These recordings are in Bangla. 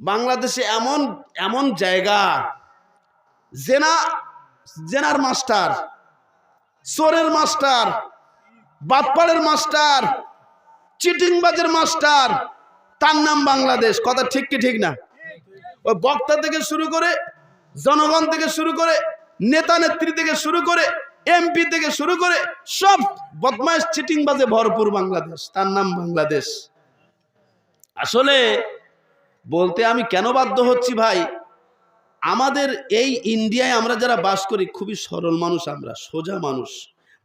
বাংলাদেশে এমন এমন জায়গা, জেনা, জেনার মাস্টার, চোরের মাস্টার, বাটপাড়ের মাস্টার, চিটিংবাজের মাস্টার, তার নাম বাংলাদেশ। কথা ঠিক কি ঠিক না? ওই বক্তা থেকে শুরু করে, জনগণ থেকে শুরু করে, নেতা নেত্রী থেকে শুরু করে, এমপি থেকে শুরু করে, সব বদমাইশ, চিটিংবাজে ভরপুর বাংলাদেশ। তার নাম বাংলাদেশ। আসলে বলতে আমি কেন বাধ্য হচ্ছি ভাই? আমাদের এই ইন্ডিয়ায় আমরা যারা বাস করি, খুবই সরল মানুষ আমরা, সোজা মানুষ।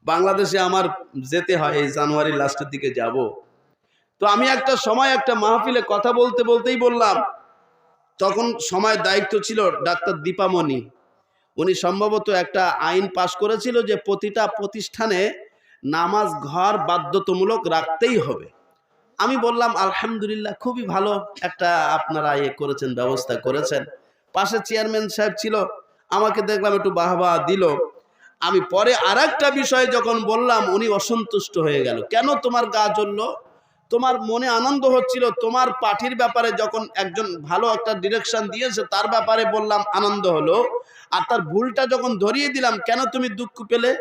বাংলাদেশে আমার যেতে হয়, এই জানুয়ারি লাস্টের দিকে যাব। তো আমি একটা সময় একটা মাহফিলে কথা বলতে বলতেই বললাম, তখন সময় দায়িত্ব ছিল ডাক্তার দীপামণি। উনি সম্ভবত একটা আইন পাশ করেছিল যে প্রতিটা প্রতিষ্ঠানে নামাজ ঘর বাধ্যতামূলক রাখতেই হবে। আমি বললাম, আলহামদুলিল্লাহ, খুবই ভালো একটা আপনারা ইয়ে করেছেন, ব্যবস্থা করেছেন। পাশে চেয়ারম্যান সাহেব ছিল, আমাকে দেখলাম, একটু বাহবা দিল। আমি পরে আর বিষয় যখন বললাম, উনি অসন্তুষ্ট হয়ে গেল। কেন তোমার গা জ্বললো? তোমার মনে আনন্দ হচ্ছিল, তোমার পার্টির ব্যাপারে যখন একজন ভালো একটা ডিরেকশন দিয়েছে, তার ব্যাপারে বললাম, আনন্দ হলো। আর তার ভুলটা যখন ধরিয়ে দিলাম, কেন তুমি দুঃখ পেলে?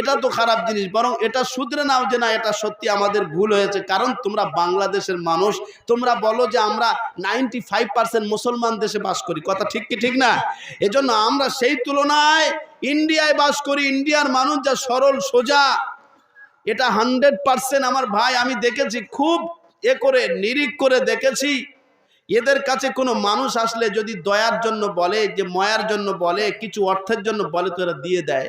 এটা তো খারাপ জিনিস, বরং এটা শুধরে নাও যে না, এটা সত্যি আমাদের ভুল হয়েছে। কারণ তোমরা বাংলাদেশের মানুষ, তোমরা বলো যে আমরা নাইনটি ফাইভ পার্সেন্ট মুসলমান দেশে বাস করি। কথা ঠিক কি ঠিক না? এজন্য আমরা সেই তুলনায় ইন্ডিয়ায় বাস করি, ইন্ডিয়ার মানুষ যা সরল, সোজা। এটা হান্ড্রেড পার্সেন্ট আমার ভাই, আমি দেখেছি, খুব এ করে, নিরিখ করে দেখেছি। এদের কাছে কোনো মানুষ আসলে যদি দয়ার জন্য বলে, যে ময়ার জন্য বলে, কিছু অর্থের জন্য বলে, তো এরা দিয়ে দেয়।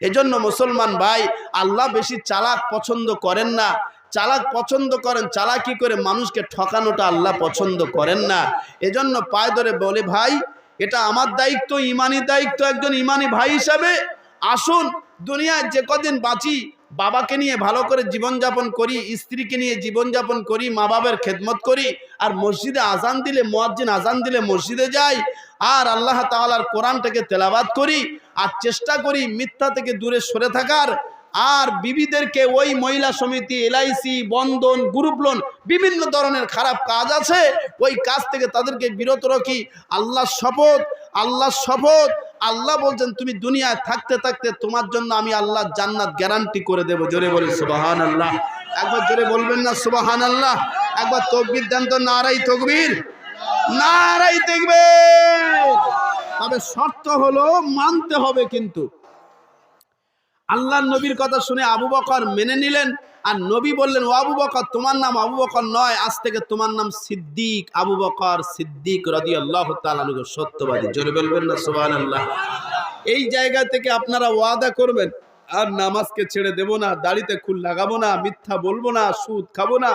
এজন্য মুসলমান ভাই, আল্লাহ বেশি চালাক পছন্দ করেন না। চালাক পছন্দ করেন, চালাকি করে মানুষকে ঠকানোটা আল্লাহ পছন্দ করেন না। এজন্য পায়ে ধরে বলে, ভাই, এটা আমার দায়িত্ব ইমানি দায়িত্ব একজন ইমানি ভাই হিসাবে। আসুন, দুনিয়ায় যে কদিন বাঁচি, বাবাকে নিয়ে ভালো করে জীবনযাপন করি, স্ত্রীকে নিয়ে জীবনযাপন করি মা বাবার খেদমত করি, আর মসজিদে আজান দিলে, মোয়াজ্জিন আজান দিলে মসজিদে যাই আর আল্লাহ তাআলার কোরআনটাকে তেলাবাদ করি আর চেষ্টা করি মিথ্যা থেকে দূরে সরে থাকার। আর বিবিদেরকে ওই মহিলা সমিতি, এলআইসি, বন্ধন, গ্রুপ লোন, বিভিন্ন ধরনের খারাপ কাজ আছে, ওই কাজ থেকে তাদেরকে বিরত রাখি। আল্লাহ শপথ আল্লাহ শপথ, আল্লাহ বলছেন, তুমি দুনিয়ায় থাকতে থাকতে তোমার জন্য আমি আল্লাহ জান্নাত গ্যারান্টি করে দেবো। জোরে বলে সুবাহান আল্লাহ একবার জোরে বলবেন না সুবাহান আল্লাহ একবার তকবির দেন তো নারাই তকবির। নারাই দেখবে। তবে শর্ত হলো মানতে হবে কিন্তু। আল্লাহ নবীর কথা শুনে আবু বকর মেনে নিলেন আর নবী বললেন, ও আবু বকর, তোমার নাম আবু বকর নয়, আজ থেকে তোমার নাম সিদ্দিক আবু বকর সিদ্দিক রদি আল্লাহ তালুকে সত্যবাদী, জোরে বলবেন না সুবান আল্লাহ এই জায়গা থেকে আপনারা ওয়াদা করবেন, আর নামাজকে ছেড়ে দেব না, দাড়িতে খুল লাগাবো না, মিথ্যা বলব না, সুদ খাব না।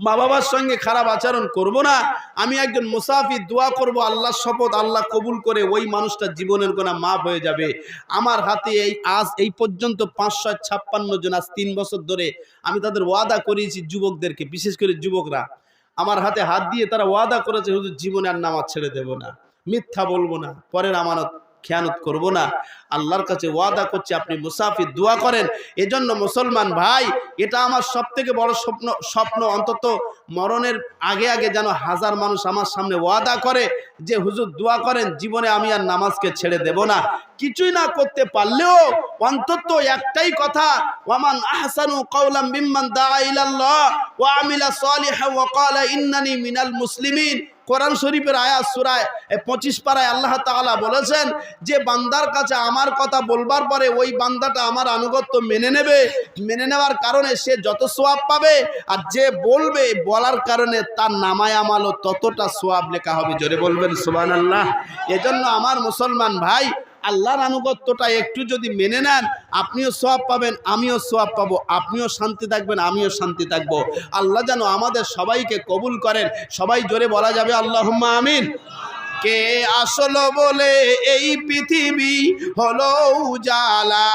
মা বাবার সঙ্গে খারাপ আচরণ করব না। আমি একজন মুসাফির দোয়া করব আল্লাহ শপথ আল্লাহ কবুল করে ওই মানুষটার জীবনের গোনা মাফ হয়ে যাবে। আমার হাতে এই আজ এই পর্যন্ত পাঁচশো ছাপ্পান্ন জন, আজ তিন বছর ধরে আমি তাদের ওয়াদা করিয়েছি যুবকদেরকে, বিশেষ করে যুবকরা। আমার হাতে হাত দিয়ে তারা ওয়াদা করেছে, হুজুর, জীবনে আর নামাজ ছেড়ে দেব না। মিথ্যা বলব না। পরের আমানত খেয়ানত করব না। আল্লাহর কাছে ওয়াদা করছে, আপনি মুসাফির দোয়া করেন। এজন্য মুসলমান ভাই, এটা আমার সব থেকে বড় স্বপ্ন স্বপ্ন অন্তত। মরণের আগে আগে যেন হাজার মানুষ আমার সামনে ওয়াদা করে যে, হুজুর, দোয়া করেন, জীবনে আমি আর নামাজকে ছেড়ে দেব না। কিছুই না করতে পারলেও অন্তত একটাই কথা, ওয়ামান আহসানু কাওলাম মিম্মান দাআ ইলাল্লাহ, ওয়া আমিলা সালিহান ওয়া ক্বালা ইন্নানি মিনাল মুসলিমিন। কোরআন শরীফের আয়াত সুরায় পঁচিশ পাড়ায় আল্লাহ তালা বলেছেন যে বান্দার কাছে আমার কথা বলবার পরে ওই বান্দাটা আমার আনুগত্য মেনে নেবে। মেনে নেওয়ার কারণে সে যত সোয়াব পাবে আর যে বলবে বলার কারণে তার নামায় আমালও ততটা সোয়াব লেখা হবে। জোরে বলবেন সুবান আল্লাহ এজন্য আমার মুসলমান ভাই আল্লাহর আনুগত্যটা একটু যদি মেনে নেন, আপনিও সব পাবেন, আমিও সব পাবো। আপনিও শান্তি থাকবেন, আমিও শান্তি থাকব। আল্লাহ যেন আমাদের সবাইকে কবুল করেন। সবাই জোরে বলা যাবে আল্লাহ আমিন। কে আসল বলে এই পৃথিবী হলো উজালা।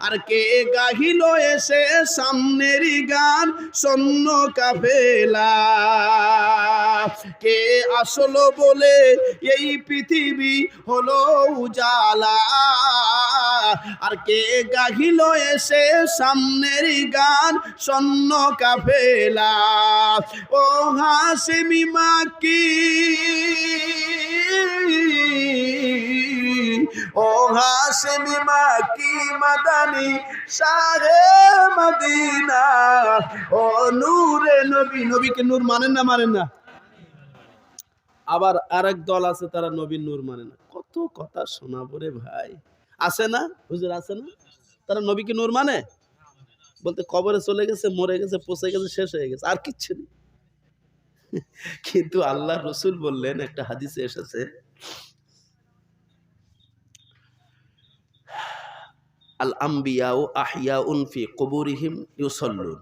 আর কে গাহিল এসে সামনেরই গান? সন্ন কাফেলা। কে আসলো বলে এই পৃথিবী হলো উজালা? আর কে গাহিল এসে সামনের গান? সন্ন কাফেলা। ও হাসেমি মাকি। ও হাসেমি মাকি মাদানি শাহে মদিনা। ও নূরে নবী, নবীকে নূর মানেন না মানেন না? আবার আরেক দল আছে, তারা নবীর নূর মানে না। কত কথা শোনাবো রে ভাই। আছে না? হুজুর আছে না? তারা নবীকে নূর মানে? বলতে কবরে চলে গেছে, মরে গেছে, পচে গেছে, শেষ হয়ে গেছে, আর কিচ্ছু নেই। কিন্তু আল্লাহ রসুল বললেন, একটা হাদিসে এসেছে আল আম্বিয়া ও আহিয়া উনফি কবুরিহিম ইউসল্লুন।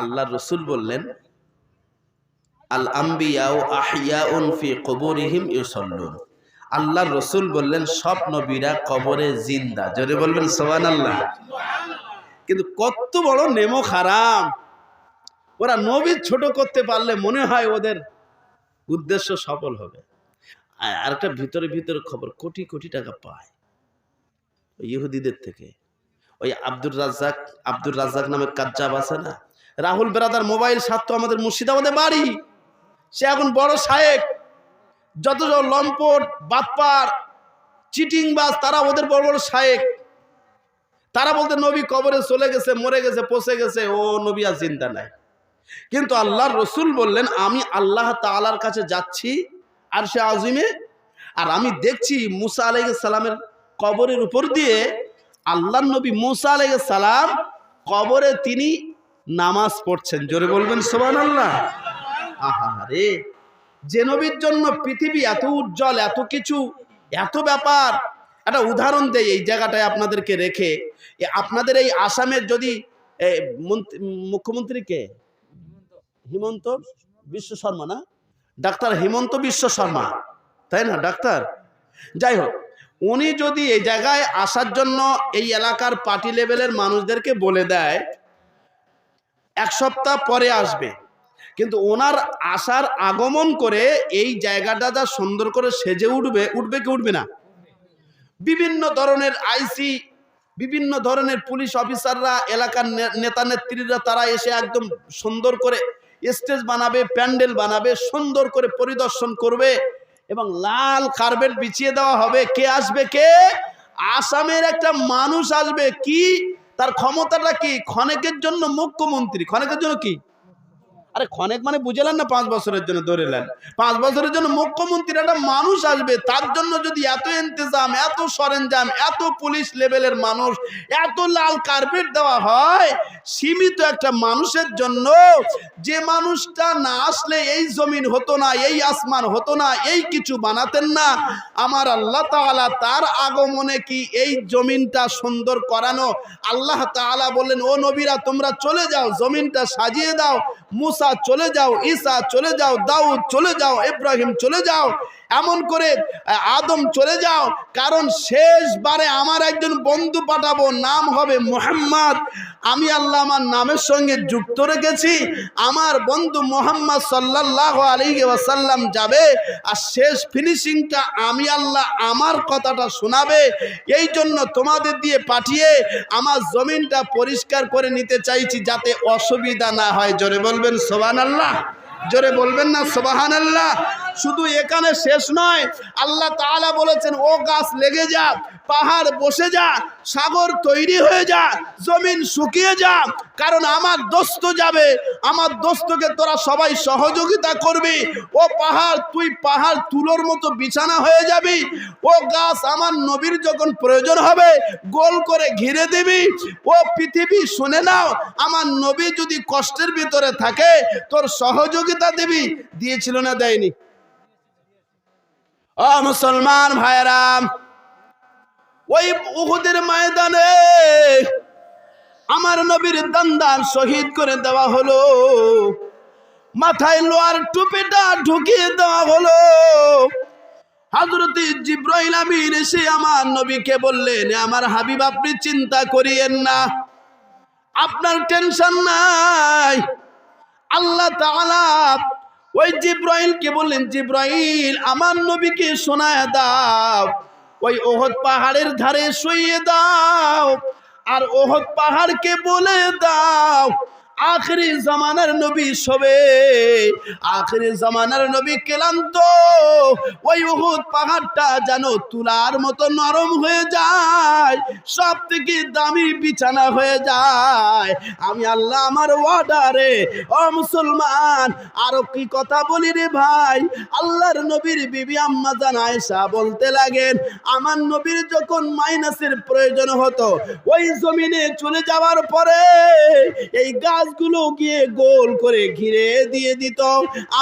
আল্লাহ রসুল বললেন আল আম্বিয়া ও আহিয়া উনফি কবুরিহিম ইউসল্লুন। আল্লাহ রসুল বললেন, সব নবীরা কবরে জিন্দা। জোরে বলবেন সোহান আল্লাহ কিন্তু কত বড় নেমো খারাম ওরা নবী ছোট করতে পারলে মনে হয় ওদের উদ্দেশ্য সফল হবে। আর একটা ভিতরে ভিতরে খবর, কোটি কোটি টাকা পায়। ইহুদিদের থেকে। ওই আব্দুর রাজ্জাক আব্দুর রাজ্জাক নামে কাজ্জাব আছে না? রাহুল বেরাদার মোবাইল সাত আমাদের মুর্শিদাবাদে বাড়ি সে এখন বড় শায়েক। যত লম্পট, বাটপার, চিটিংবাজ, তারা ওদের বড় বড় শায়েক। তারা বলতে নবী কবরে চলে গেছে, মরে গেছে, পচে গেছে। ও নবী আর চিন্তা নাই। কিন্তু আল্লাহর রসুল বললেন, আমি আল্লাহ তালার কাছে যাচ্ছি আর সে আজিমে, আর আমি দেখছি মুসা আলাই সালামের কবরের উপর দিয়ে আল্লাহ নবী মুসা আলাই সালাম কবরে তিনি নামাজ পড়ছেন। জোরে বলবেন সোবান আল্লাহ আহা রে যে নবীর জন্য পৃথিবী এত উজ্জ্বল এত কিছু এত ব্যাপার। একটা উদাহরণ দেয় এই জায়গাটায় আপনাদেরকে রেখে। আপনাদের এই আসামের যদি এ, মন্ত্রী- মুখ্যমন্ত্রী কে? হিমন্ত বিশ্ব শর্মা না? ডাক্তার হিমন্ত বিশ্ব শর্মা। তাই না ডাক্তার? যাই হোক উনি যদি এই জায়গায় আসার জন্য এই এলাকার পার্টি লেভেলের মানুষদেরকে বলে দেয়, এক সপ্তাহ পরে আসবে। কিন্তু ওনার আসার আগমন করে এই জায়গাটা যা সুন্দর করে সেজে উঠবে উঠবে কি উঠবে না? বিভিন্ন ধরনের আইসি বিভিন্ন ধরনের পুলিশ অফিসাররা, এলাকার নেতা নেত্রীরা, তারা এসে একদম সুন্দর করে স্টেজ বানাবে, প্যান্ডেল বানাবে, সুন্দর করে পরিদর্শন করবে। এবং লাল কার্পেট বিছিয়ে দেওয়া হবে। কে আসবে কে? আসামের একটা মানুষ আসবে। কি? তার ক্ষমতাটা কি? ক্ষণেকের জন্য মুখ্যমন্ত্রী। ক্ষণেকের জন্য কি? আরে ক্ষণেক মানে বুঝলেন না পাঁচ বছরের জন্য ধরেলেন? পাঁচ বছরের জন্য মুখ্যমন্ত্রী একটা মানুষ আসবে, তার জন্য যদি এত ইন্তজাম, এত সরঞ্জাম, এত পুলিশ লেভেলের মানুষ, এত লাল কার্পেট দেওয়া হয়, সীমিত একটা মানুষের জন্য যে মানুষটা না আসলে এই জমিন হতো না, এই আসমান হতো না, এই কিছু বানাতেন না, আমার আল্লাহ তাআলা তার আগমনে কি এই জমিনটা সুন্দর করানো? আল্লাহ তাআলা বললেন, ও নবীরা, তোমরা চলে যাও, জমিনটা সাজিয়ে দাও। মুসা চলে যাও ঈসা চলে যাও দাউদ চলে যাও ইব্রাহিম চলে যাও। এমন করে আদম চলে যাও, কারণ শেষবারে আমার একজন বন্ধু পাঠাবো, নাম হবে মোহাম্মদ। আমি আল্লাহ আমার নামের সঙ্গে যুক্ত রেখেছি, আমার বন্ধু মোহাম্মদ সাল্লাহ আলী ওয়াসাল্লাম যাবে, আর শেষ ফিনিশিংটা আমি আল্লাহ আমার কথাটা শোনাবে। এই জন্য তোমাদের দিয়ে পাঠিয়ে আমার জমিনটা পরিষ্কার করে নিতে চাইছি, যাতে অসুবিধা না হয়। জোরে বলবেন সোবান আল্লাহ জোরে বলবেন না সোবাহান আল্লাহ শুধু এখানে শেষ নয়, আল্লাহ তাআলা বলেছেন, ও গাছ লেগে যা, পাহাড় বসে যা, সাগর তৈরি হয়ে যা, জমিন শুকিয়ে যা, কারণ আমার দোস্ত যাবে, আমার দোস্তকে তোরা সবাই সহযোগিতা করবি, ও পাহাড়, তুই পাহাড় তুলোর মতো বিছানা হয়ে যাবি, ও গাছ আমার নবীর যখন প্রয়োজন হবে, গোল করে ঘিরে দিবি, ও পৃথিবী শুনে নাও, আমার নবী যদি কষ্টের ভিতরে থাকে, তোর সহযোগিতা দিবি। দিয়েছিল না, দেয়নি। ও মুসলমান ভাইরাম ওই উহুদের ময়দানে আমার নবীর দান্দান শহীদ করে দেওয়া হলো। মাথায় লোয়ার টুপিটা ঢুকিয়ে দেওয়া হলো। হাজরত জিব্রাইল আমিন এসে আমার নবীকে বললেন আমার হাবিব, আপনি চিন্তা করিয়েন না। আপনার টেনশন নাই। আল্লাহ তাআলা ওই জিব্রাইলকে বললেন, জিব্রাইল, আমার নবীকে শোনায় দাও। ওই ওহদ পাহাড়ের ধারে শুয়ে দাও। আর ওহদ পাহাড়কে বলে দাও আখরি জামানার নবী সবে। আখরি জামানার নবী ক্লান্ত। ওই উহুদ পাহাড়টা যেন তুলার মতো নরম হয়ে যায়, সব থেকে দামি বিছানা হয়ে যায়। আমি আল্লাহ আমার ওয়ার্ডারে ও মুসলমান, আরও কি কথা বলি রে ভাই? আল্লাহর নবীর বিবি আম্মা জান আয়েশা বলতে লাগেন, আমার নবীর যখন মাইনাসের প্রয়োজন হতো, ওই জমিনে চলে যাওয়ার পরে এই গাছগুলো গিয়ে গোল করে ঘিরে দিয়ে দিত।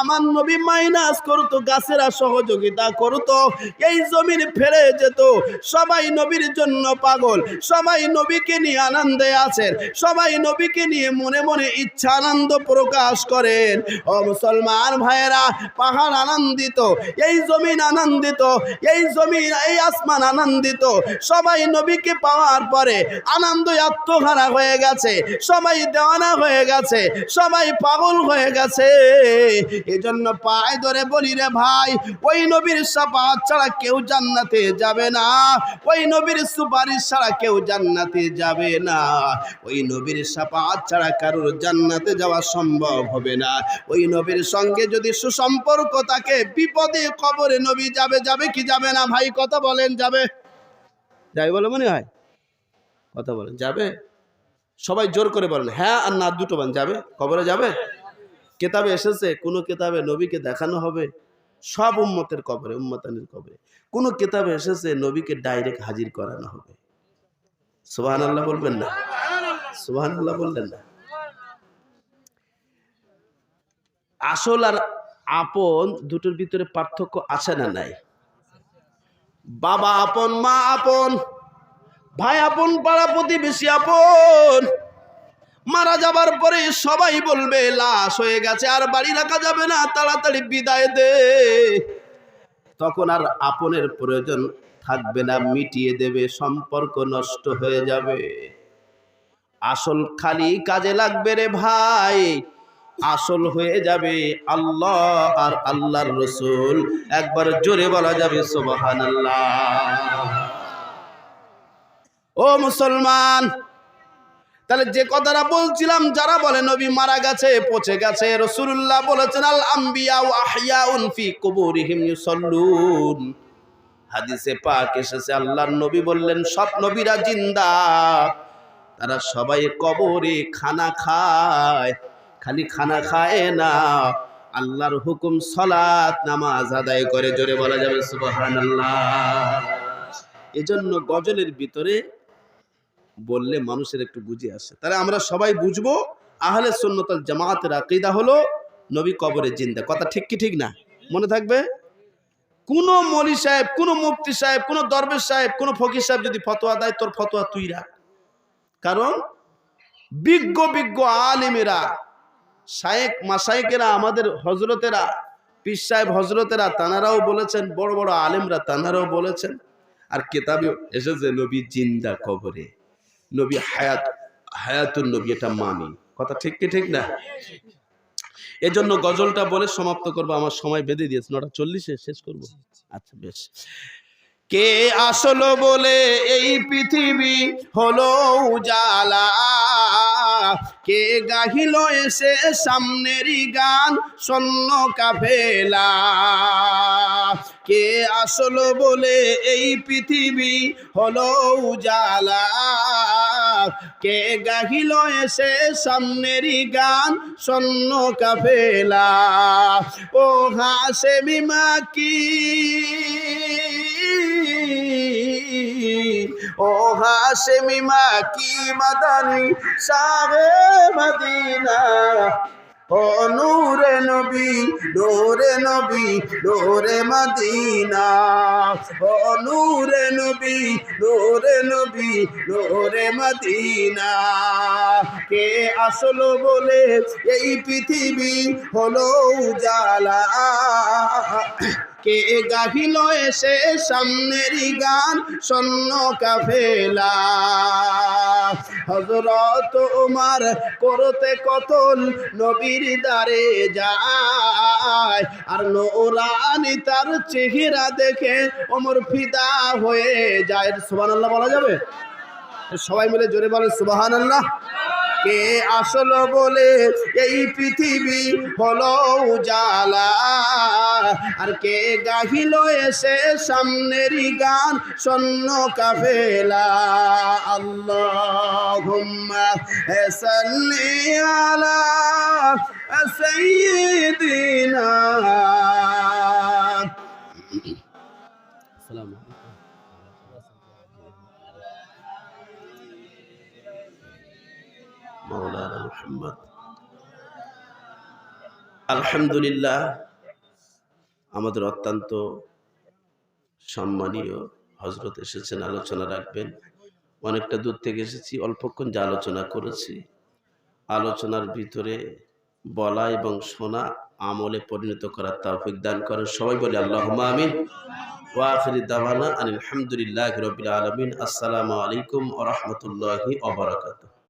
আমার নবী মাইনাস করতো, গাছেরা সহযোগিতা করতো। এই জমিন ফেলে যেত। সবাই নবীর জন্য পাগল। সবাই নবীকে নিয়ে আনন্দে আছেন। সবাই নবীকে নিয়ে মনে মনে ইচ্ছা আনন্দ প্রকাশ করেন। ও মুসলমান ভাইয়েরা, পাহাড় আনন্দিত, এই জমিন আনন্দিত, এই জমিন, এই আসমান আনন্দিত। সবাই নবীকে পাওয়ার পরে আনন্দ আত্মহারা হয়ে গেছে। সবাই দেওয়ানা হয়ে গেছে, সবাই পাগল হয়ে গেছে। এজন্য পায়ে ধরে বলি রে ভাই, ওই নবীর সাপাত ছাড়া কেউ জান্নাতে যাবে না। ওই নবীর সুপারিশ ছাড়া কেউ জান্নাতে যাবে না। ওই নবীর সাপাত ছাড়া কারোর জান্নাতে যাওয়া সম্ভব হবে না। ওই নবীর সঙ্গে যদি সুসম্পর্ক থাকে, বিপদে কবরে নবী যাবে যাবে কি যাবে না? ভাই, কথা বলেন, যাবে। যাই বলে মনে হয়? কথা বলেন, যাবে? সবাই জোর করে বলেন হ্যাঁ আর না, দুটো বান যাবে, কবরে যাবে? কেতাবে এসেছে, কোনো কেতাবে নবীকে দেখানো হবে, সব উম্মতের কবরে, উম্মতানির কবরে। কোনো কেতাবে এসেছে, নবীকে ডাইরেক্ট হাজির করানো হবে। সুবাহান আল্লাহ বলবেন না। সুবাহান আল্লাহ বললেন না। আসল আর আপন দুটোর ভিতরে পার্থক্য আছে না নাই? বাবা আপন, মা আপন। ভাই, আপন পাড়া প্রতিবেশী, আপন। মারা যাবার পরে সবাই বলবে, লাশ হয়ে গেছে, আর বাড়ি রাখা যাবে না, তাড়াতাড়ি বিদায় দে। তখন আর আপনের প্রয়োজন থাকবে না, মিটিয়ে দেবে, সম্পর্ক নষ্ট হয়ে যাবে। আসল খালি কাজে লাগবে রে ভাই, আসল হয়ে যাবে আল্লাহ আর আল্লাহর রসুল। একবার জোরে বলা যাবে সোবাহান ও মুসলমান, তাহলে যে কথাটা বলছিলাম, যারা বলে নবী মারা গেছে, পচে গেছে রসুল্লাহ বলেছেন, আল আম্বিয়া ও আহিয়াউন ফি কুবুরিহিম ইউসাল্লুন। হাদিসে পাক এসেছে, আল্লাহর নবী বললেন, সব নবীরা জিন্দা, তারা সবাই কবরে খানা খায়, খালি খানা খায় না। আল্লাহর হুকুম সলাত নামাজ আদায় করে, জোরে বলা যাবে, সুবহানাল্লাহ। এজন্য গজলের ভিতরে বললে মানুষের একটু বুঝে আসে। তাহলে আমরা সবাই বুঝব, আহলে সুন্নতাল জামাতের আকিদা হলো নবী কবরে জিন্দা। কথা ঠিক কি ঠিক না? মনে থাকবে? কোন মলি সাহেব, কোন মুফতি সাহেব, কোন দরবেশ সাহেব, কোন ফকির সাহেব যদি ফতোয়া দেয়, তোর ফতোয়া তুই রাখ। কারণ বিজ্ঞ বিজ্ঞ আলিমেরা, শায়েক মাসাইকেরা আমাদের হজরতেরা পীর সাহেব হজরতেরা তানারাও বলেছেন, বড় বড় আলেমরা তানারাও বলেছেন, আর কেতাবে এসেছে নবী জিন্দা কবরে। নবী হায়াত, হায়াতুন নবী, এটা মানি। কথা ঠিক কি ঠিক না? এজন্য গজলটা বলে সমাপ্ত করব, আমার সময় বেঁধে দিয়েছে, নটা চল্লিশে শেষ করব। আচ্ছা বেশ। কে আসলো বলে এই পৃথিবী হলো উজালা? কে গাহিল এসে সামনেরই গান শূন্য কাফেলা? কে আসলো বলে এই পৃথিবী হলো উজালা? কে গাহিল এসে সামনেরই গান শূন্য কাফেলা। ও হাসে বিমা কি ও হাসে মা কি মাদানি সাহে মদিনা। ও নূরে নবী ডোরে নবী ডোরে মদিনা। ও নূরে নবী ডোরে নবী ডোরে মদিনা। কে আসলো বলে এই পৃথিবী হলো উজালা? কে গাহিল এসে সামনেরই গান শূন্য কাফেলা। হজরত উমার করতে কতল নবীর দ্বারে যায়, আর নোরানি তার চেহারা দেখে ওমর ফিদা হয়ে যায়। সুবহানাল্লাহ বলা যাবে? সবাই মিলে জোরে বলে সুবহানাল্লাহ। কে আসলো বলে এই পৃথিবী হলো উজালা? আর কে গাহিল এসে সামনেরই গান শূন্য কাফেলা? সাল্লি আলা সাইয়্যিদিনা আলহামদুলিল্লাহ, আমাদের অত্যন্ত সম্মানীয় হজরত এসেছেন, আলোচনা রাখবেন। অনেকটা দূর থেকে এসেছি, অল্পক্ষণ যে আলোচনা করেছি। আলোচনার ভিতরে বলা এবং শোনা, আমলে পরিণত করার তৌফিক দান করেন। সবাই বলে আল্লাহ আমিন। ওয়াখির দাওয়ানা আলহামদুলিল্লাহ রবিল আলমিন। আসসালামু আলাইকুম ওরহমতুল্লাহি ওবরাকাতুহ